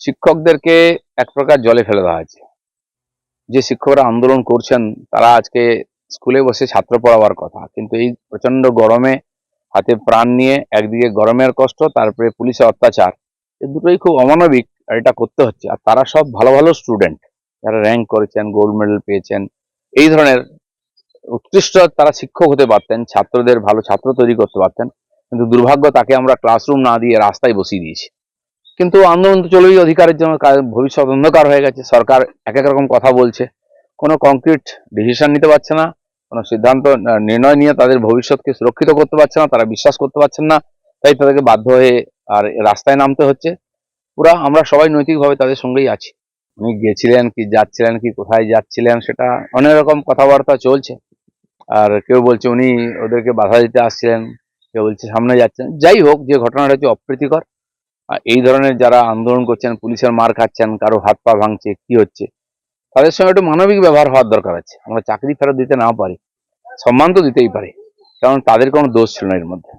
শিক্ষকদেরকে এক প্রকার জলে ফেলে দেওয়া হয়েছে। যে শিক্ষকরা আন্দোলন করছেন, তারা আজকে স্কুলে বসে ছাত্র পড়াবার কথা। কিন্তু এই প্রচণ্ড গরমে হাতে প্রাণ নিয়ে একদিকে গরমের কষ্ট, তারপরে পুলিশের অত্যাচার এই দুটোই খুব অমানবিক আর এটা করতে হচ্ছে। আর তারা সব ভালো ভালো স্টুডেন্ট যারা র্যাঙ্ক করেছেন গোল্ড মেডেল পেয়েছেন, এই ধরনের উৎকৃষ্ট তারা শিক্ষক হতে পারতেন, ছাত্রদের ভালো ছাত্র তৈরি করতে পারতেন। কিন্তু দুর্ভাগ্য তাকে আমরা ক্লাসরুম না দিয়ে রাস্তায় বসিয়ে দিয়েছি। কিন্তু আন্দোলন তো চলেই, অধিকারের জন্য ভবিষ্যৎ অন্ধকার হয়ে গেছে, সরকার এক এক রকম কথা বলছে। কোনো কংক্রিট ডিসিশন নিতে পারছে না, কোনো সিদ্ধান্ত নির্ণয় নিয়ে তাদের ভবিষ্যৎকে সুরক্ষিত করতে পারছে না, তারা বিশ্বাস করতে পারছেন না, তাই তাদেরকে বাধ্য হয়ে আর রাস্তায় নামতে হচ্ছে। পুরা আমরা সবাই নৈতিকভাবে তাদের সঙ্গেই আছি। উনি গেছিলেন কি যাচ্ছিলেন, কি কোথায় যাচ্ছিলেন, সেটা অনেক রকম কথাবার্তা চলছে। আর কেউ বলছে উনি ওদেরকে বাধা দিতে আসছিলেন, কেউ বলছে সামনে যাচ্ছেন। যাই হোক, যে ঘটনাটা হচ্ছে অপ্রীতিকর। এই ধরনের যারা আন্দোলন করছেন, পুলিশের মার খাচ্ছেন, কারও হাত পা ভাঙছে, কি হচ্ছে? তাদের সঙ্গে একটু মানবিক ব্যবহার হওয়ার দরকার আছে। আমরা চাকরি ফেরত দিতে না পারি, সম্মান তো দিতেই পারি, কারণ তাদের কোনো দোষ ছিল না এর মধ্যে।